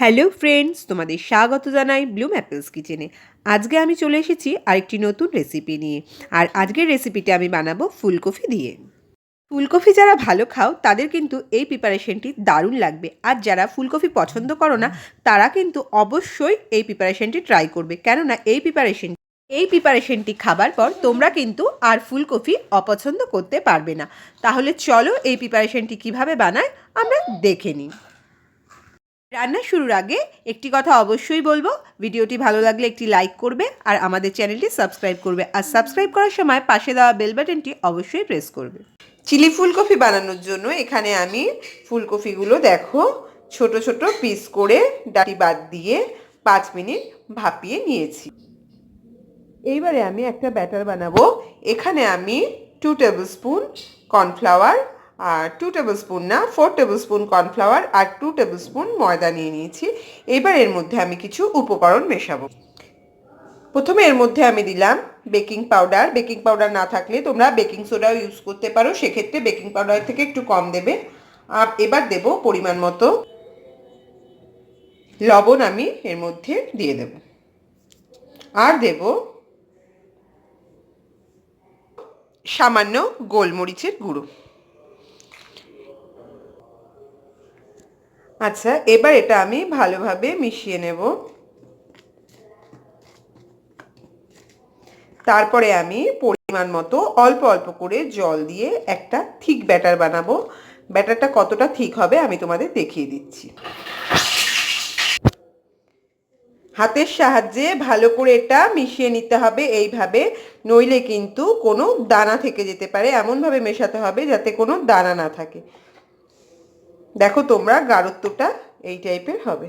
Hello friends, তোমাদের স্বাগত জানাই ব্লুম অ্যাপেলস কিচেনে। আজকে আমি চলে এসেছি আরেকটি নতুন রেসিপি নিয়ে। আর আজকের রেসিপিটা আমি বানাবো ফুলকপি দিয়ে। ফুলকপি যারা ভালো খাও, তাদের কিন্তু এই প্রিপারেশনটি দারুণ লাগবে। আর যারা ফুলকপি পছন্দ করো না, তারা কিন্তু অবশ্যই এই প্রিপারেশনটি ট্রাই করবে। কেননা এই প্রিপারেশন এই প্রিপারেশনটি খাবার পর তোমরা কিন্তু আর ফুলকপি অপছন্দ করতে পারবে না। তাহলে চলো এই প্রিপারেশনটি কীভাবে বানায় আমরা দেখে নিই। রান্না শুরুর আগে একটি কথা অবশ্যই বলব, ভিডিওটি ভালো লাগলে একটি লাইক করবে আর আমাদের চ্যানেলটি সাবস্ক্রাইব করবে। আর সাবস্ক্রাইব করার সময় পাশে দেওয়া বেল বাটনটি অবশ্যই প্রেস করবে। চিলি ফুলকপি বানানোর জন্য এখানে আমি ফুলকপিগুলো দেখো, ছোট ছোট পিস করে ডাটি বাদ দিয়ে পাঁচ মিনিট ভাপিয়ে নিয়েছি। এইবারে আমি একটা ব্যাটার বানাবো। এখানে আমি টু টেবিল স্পুন কর্নফ্লাওয়ার আর টু টেবিল স্পুন না ফোর টেবিল স্পুন কর্নফ্লাওয়ার আর টু টেবিল স্পুন ময়দা নিয়ে নিয়েছি। এবার এর মধ্যে আমি কিছু উপকরণ মেশাবো। প্রথমে এর মধ্যে আমি দিলাম বেকিং পাউডার বেকিং পাউডার না থাকলে তোমরা বেকিং সোডাও ইউজ করতে পারো, সেক্ষেত্রে বেকিং পাউডার থেকে একটু কম দেবে। আর এবার দেব পরিমাণ মতো লবণ আমি এর মধ্যে দিয়ে দেব। আর দেব সামান্য গোলমরিচের গুঁড়ো। আচ্ছা এবার এটা আমি ভালোভাবে মিশিয়ে নেব। তারপরে আমি পরিমাণ মতো অল্প অল্প করে জল দিয়ে একটা থিক ব্যাটার বানাবো। ব্যাটারটা কতটা থিক হবে আমি তোমাদের দেখিয়ে দিচ্ছি। হাতের সাহায্যে ভালো করে এটা মিশিয়ে নিতে হবে এইভাবে, নইলে কিন্তু কোনো দানা থেকে যেতে পারে। এমনভাবে মেশাতে হবে যাতে কোনো দানা না থাকে। দেখো তোমরা গাঢ়ত্বটা এই টাইপের হবে।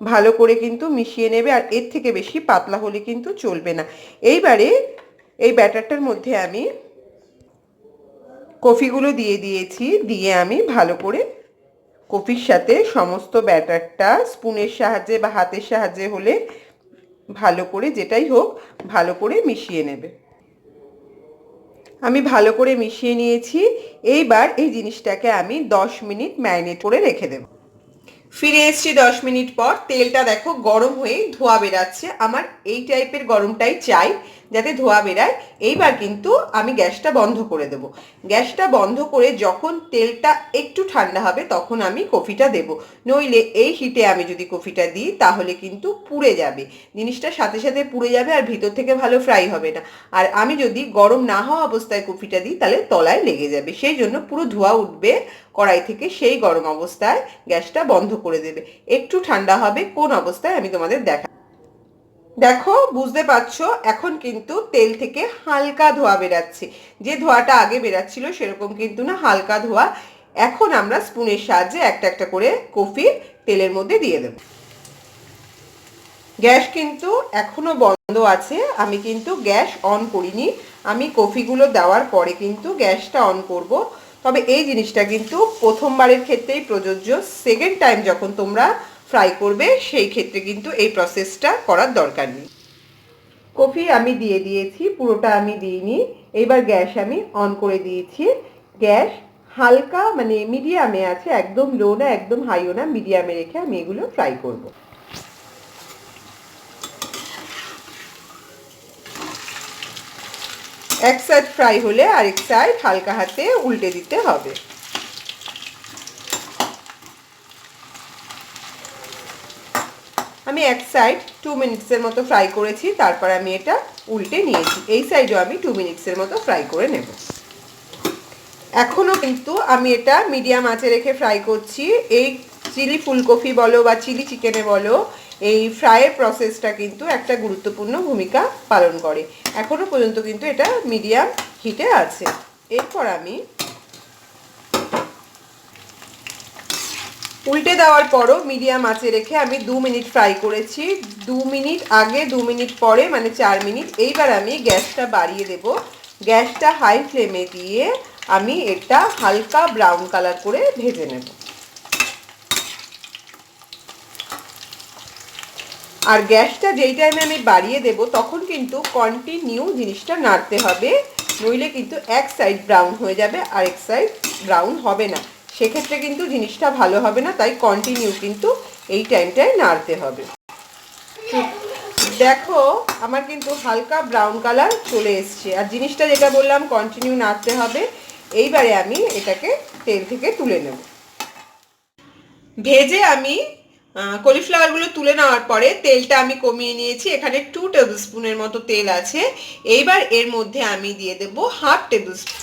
ভালো করে কিন্তু মিশিয়ে নেবে আর এর থেকে বেশি পাতলা হলে কিন্তু চলবে না। এইবারে এই ব্যাটারটার মধ্যে আমি কফিগুলো দিয়ে দিয়েছি, দিয়ে আমি ভালো করে কফির সাথে সমস্ত ব্যাটারটা স্পুনের সাহায্যে বা হাতের সাহায্যে হলে ভালো করে যেটাই হোক ভালো করে মিশিয়ে নেবে। আমি ভালো করে মিশিয়ে নিয়েছি। এইবার এই জিনিসটাকে আমি দশ মিনিট ম্যারিনেট করে রেখে দেব। ফিরে এসছি দশ মিনিট পর। তেলটা দেখো গরম হয়ে ধোয়া বেরাচ্ছে। আমার এই টাইপের গরমটাই চাই। যাতে ধোয়া বেরায়। এইবার কিন্তু আমি গ্যাসটা বন্ধ করে দেব। গ্যাসটা বন্ধ করে যখন তেলটা একটু ঠান্ডা হবে তখন আমি কফিটা দেব। নইলে এই হিটে আমি যদি কফিটা দিই তাহলে কিন্তু পুড়ে যাবে। জিনিসটা সাথে সাথে পুড়ে যাবে আর ভিতর থেকে ভালো ফ্রাই হবে না। আর আমি যদি গরম না হওয়া অবস্থায় কফিটা দিই তাহলে তলায় লেগে যাবে। সেই জন্য পুরো ধোয়া উঠবে কড়াই থেকে সেই গরম অবস্থায় গ্যাসটা বন্ধ করে দেবে। একটু ঠান্ডা হবে কোন অবস্থায় আমি তোমাদের দেখা দেখো, বুঝতে পারছ, এখন কিন্তু তেল থেকে হালকা ধোয়া বেরাচ্ছে। যে ধোয়াটা আগে বেরাচ্ছিল সেরকম কিন্তু না, হালকা ধোয়া। এখন আমরা স্পুনের সাহায্যে একটা একটা করে কফি তেলের মধ্যে দিয়ে দেব। গ্যাস কিন্তু এখনও বন্ধ আছে। আমি কিন্তু গ্যাস অন করিনি। আমি কফিগুলো দেওয়ার পরে কিন্তু গ্যাসটা অন করব। তবে এই জিনিসটা কিন্তু প্রথমবারের ক্ষেত্রেই প্রযোজ্য। সেকেন্ড টাইম যখন তোমরা ফ্রাই করবে, সেই ক্ষেত্রে কিন্তু এই প্রসেসটা করার দরকার নেই। কফি আমি দিয়ে দিয়েছি, পুরোটা আমি দিইনি। এবার গ্যাস আমি অন করে দিয়েছি। গ্যাস হালকা মানে মিডিয়ামে আছে, একদম লো না, একদম হাইও না মিডিয়ামে রেখে আমি এগুলো ফ্রাই করব। এক সাইড ফ্রাই হলে আরেক সাইড হালকা হাতে উল্টে দিতে হবে। আমি এক সাইড টু মিনিটসের মতো ফ্রাই করেছি, তারপর আমি এটা উল্টে নিয়েছি। এই সাইডও আমি টু মিনিটসের মতো ফ্রাই করে নেব। এখনও কিন্তু আমি এটা মিডিয়াম আঁচে রেখে ফ্রাই করছি। এই চিলি ফুলকপি বলো বা চিলি চিকেনে বলো, এই ফ্রাইয়ের প্রসেসটা কিন্তু একটা গুরুত্বপূর্ণ ভূমিকা পালন করে। এখনও পর্যন্ত কিন্তু এটা মিডিয়াম হিটে আছে। এরপর আমি উল্টে দেওয়ার পরও মিডিয়াম আঁচে রেখে আমি দু মিনিট ফ্রাই করেছি। দু মিনিট আগে, দু মিনিট পরে মানে চার মিনিট। এইবার আমি গ্যাসটা বাড়িয়ে দেব। গ্যাসটা হাই ফ্লেমে দিয়ে আমি এটা হালকা ব্রাউন কালার করে ভেজে নেব। আর গ্যাসটা যেই টাইমে আমি বাড়িয়ে দেব, তখন কিন্তু কন্টিনিউ জিনিসটা নাড়তে হবে। নইলে কিন্তু এক সাইড ব্রাউন হয়ে যাবে, আর এক সাইড ব্রাউন হবে না। সেক্ষেত্রে কিন্তু জিনিসটা ভালো হবে না, তাই কন্টিনিউ কিন্তু এই টাইমটায় নাড়তে হবে। দেখো, আমার কিন্তু হালকা ব্রাউন কালার চলে এসছে। আর জিনিসটা যেটা বললাম কন্টিনিউ নাড়তে হবে। এইবারে আমি এটাকে তেল থেকে তুলে নেব। ভেজে আমি কলিফ্লাওয়ারগুলো তুলে নেওয়ার পরে তেলটা আমি কমিয়ে নিয়েছি। এখানে টু টেবিল স্পুনের মতো তেল আছে। এইবার এর মধ্যে আমি দিয়ে দেব হাফ টেবিল স্পুন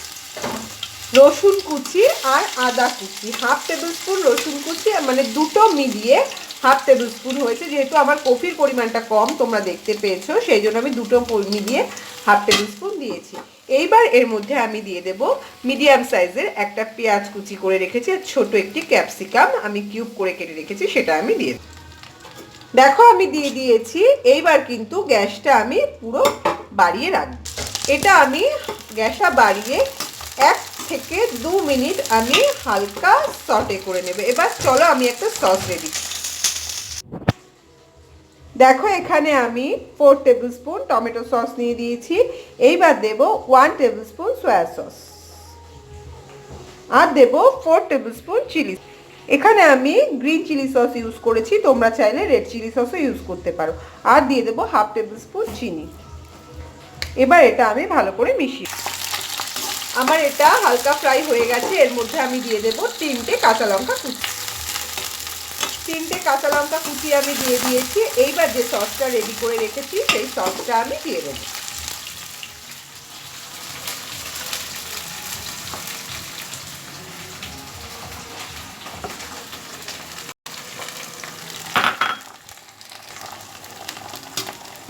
রসুন কুচি আর আদা কুচি। হাফ টেবিল স্পুন রসুন কুচি মানে দুটো মিলিয়ে হাফ টেবিল স্পুন হয়েছে। যেহেতু আমার কফির পরিমাণটা কম, তোমরা দেখতে পেয়েছ, সেই জন্য আমি দুটো মিলিয়ে হাফ টেবিল স্পুন দিয়েছি। এইবার এর মধ্যে আমি দিয়ে দেব মিডিয়াম সাইজের একটা পেঁয়াজ কুচি করে রেখেছি আর ছোট একটি ক্যাপসিকাম আমি কিউব করে কেটে রেখেছি, সেটা আমি দিয়ে। দেখো আমি দিয়ে দিয়েছি, এইবার কিন্তু গ্যাসটা আমি পুরো বাড়িয়ে রাখব। এটা আমি গ্যাসটা বাড়িয়ে এক থেকে দু মিনিট আমি হালকা সটে করে নেবে। এবার চলো আমি একটা সস রেডি দেখো, এখানে আমি four tablespoon tomato sauce নিয়ে দিয়েছি। এইবার দেব one tablespoon soya sauce আর দেব ফোর টেবিল স্পুন চিলি এখানে আমি গ্রিন চিলি সস ইউজ করেছি। তোমরা চাইলে রেড চিলি সসও ইউজ করতে পারো। আর দিয়ে দেবো হাফ টেবিল স্পুন চিনি। এবার এটা আমি ভালো করে মিশিয়ে আমার এটা হালকা ফ্রাই হয়ে গেছে, এর মধ্যে আমি দিয়ে দেবো তিনটে কাঁচা লঙ্কা কুচি। তিনটে কাঁচা লঙ্কা কুচি আমি দিয়ে দিয়েছি, এইবার যে সসটা রেডি করে রেখেছি, সেই সসটা আমি দিয়ে দেবো।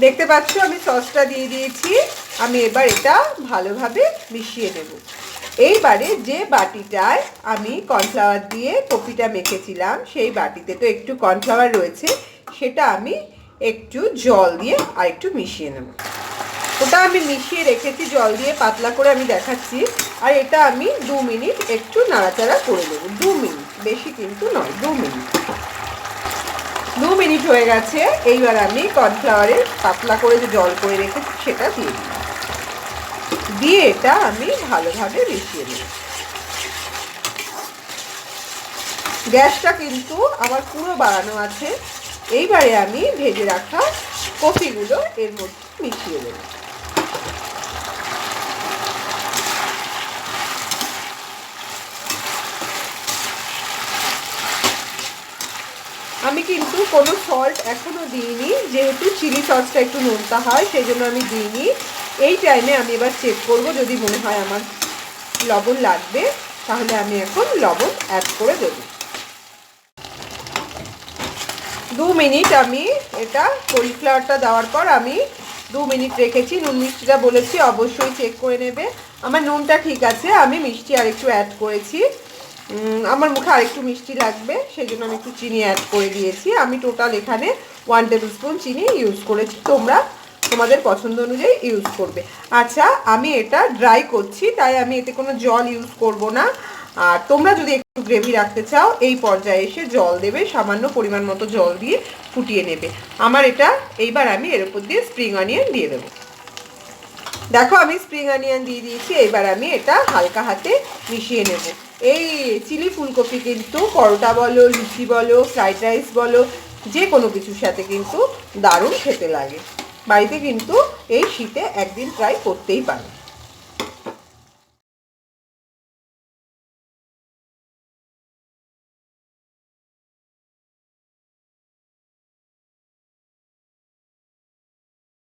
দেখতে পাচ্ছ, আমি সসটা দিয়ে দিয়েছি। আমি এবার এটা ভালোভাবে মিশিয়ে নেব। এইবারে যে বাটিটায় আমি কর্নফ্লাওয়ার দিয়ে কপিটা মেখেছিলাম, সেই বাটিতে তো একটু কর্নফ্লাওয়ার রয়েছে, সেটা আমি একটু জল দিয়ে আর একটু মিশিয়ে নেব। ওটা আমি মিশিয়ে রেখেছি, জল দিয়ে পাতলা করে আমি দেখাচ্ছি, আর এটা আমি দু মিনিট একটু নাড়াচাড়া করে নেব। দু মিনিট, বেশি কিন্তু নয়, দু মিনিট। দু মিনিট হয়ে গেছে, এইবার আমি কর্নফ্লাওয়ারের পাতলা করে যে জল করে রেখেছি, সেটা দিয়ে দিই দিয়ে এটা আমি ভালোভাবে মিশিয়ে নেব। গ্যাসটা কিন্তু আমার পুরো বাড়ানো আছে। এইবারে আমি ভেজে রাখা কফিগুলো এর মধ্যে মিশিয়ে দেবো আমি কিন্তু কোনো সল্ট এখনও দিইনি, যেহেতু চিলি সসটা একটু নোনতা হয়, সেই জন্য আমি দিইনি। এই টাইমে আমি এবার চেক করব, যদি মনে হয় আমার লবণ লাগবে, তাহলে আমি এখন লবণ অ্যাড করে দেব। দু মিনিট আমি এটা কলিফ্লাওয়ারটা দেওয়ার পর আমি দু মিনিট রেখেছি, নুন মিষ্টিটা বলেছি, অবশ্যই চেক করে নেবে। আমার নুনটা ঠিক আছে, আমি মিষ্টি আর একটু অ্যাড করেছি। আমার মুখে আরেকটু মিষ্টি লাগবে সেই জন্য আমি একটু চিনি অ্যাড করে দিয়েছি। আমি টোটাল এখানে ওয়ান টেবিল স্পুন চিনি ইউজ করেছি। তোমরা তোমাদের পছন্দ অনুযায়ী ইউজ করবে। আচ্ছা আমি এটা ড্রাই করছি, তাই আমি এতে কোনো জল ইউজ করব না। আর তোমরা যদি একটু গ্রেভি রাখতে চাও, এই পর্যায়ে এসে জল দেবে, সামান্য পরিমাণ মতো জল দিয়ে ফুটিয়ে নেবে। আমার এটা, এইবার আমি এর উপর দিয়ে স্প্রিং অনিয়ন দিয়ে দেবো। দেখো, আমি স্প্রিং অনিয়ন দিয়ে দিয়েছি এবার আমি এটা হালকা হাতে মিশিয়ে নেব। এই চিলি ফুলকপি কিন্তু পরোটা বলো, লুচি বলো, ফ্রাইড রাইস বলো, যে কোনো কিছুর সাথে কিন্তু দারুণ খেতে লাগে। বাড়িতে কিন্তু এই শীতে একদিন ট্রাই করতেই পারো।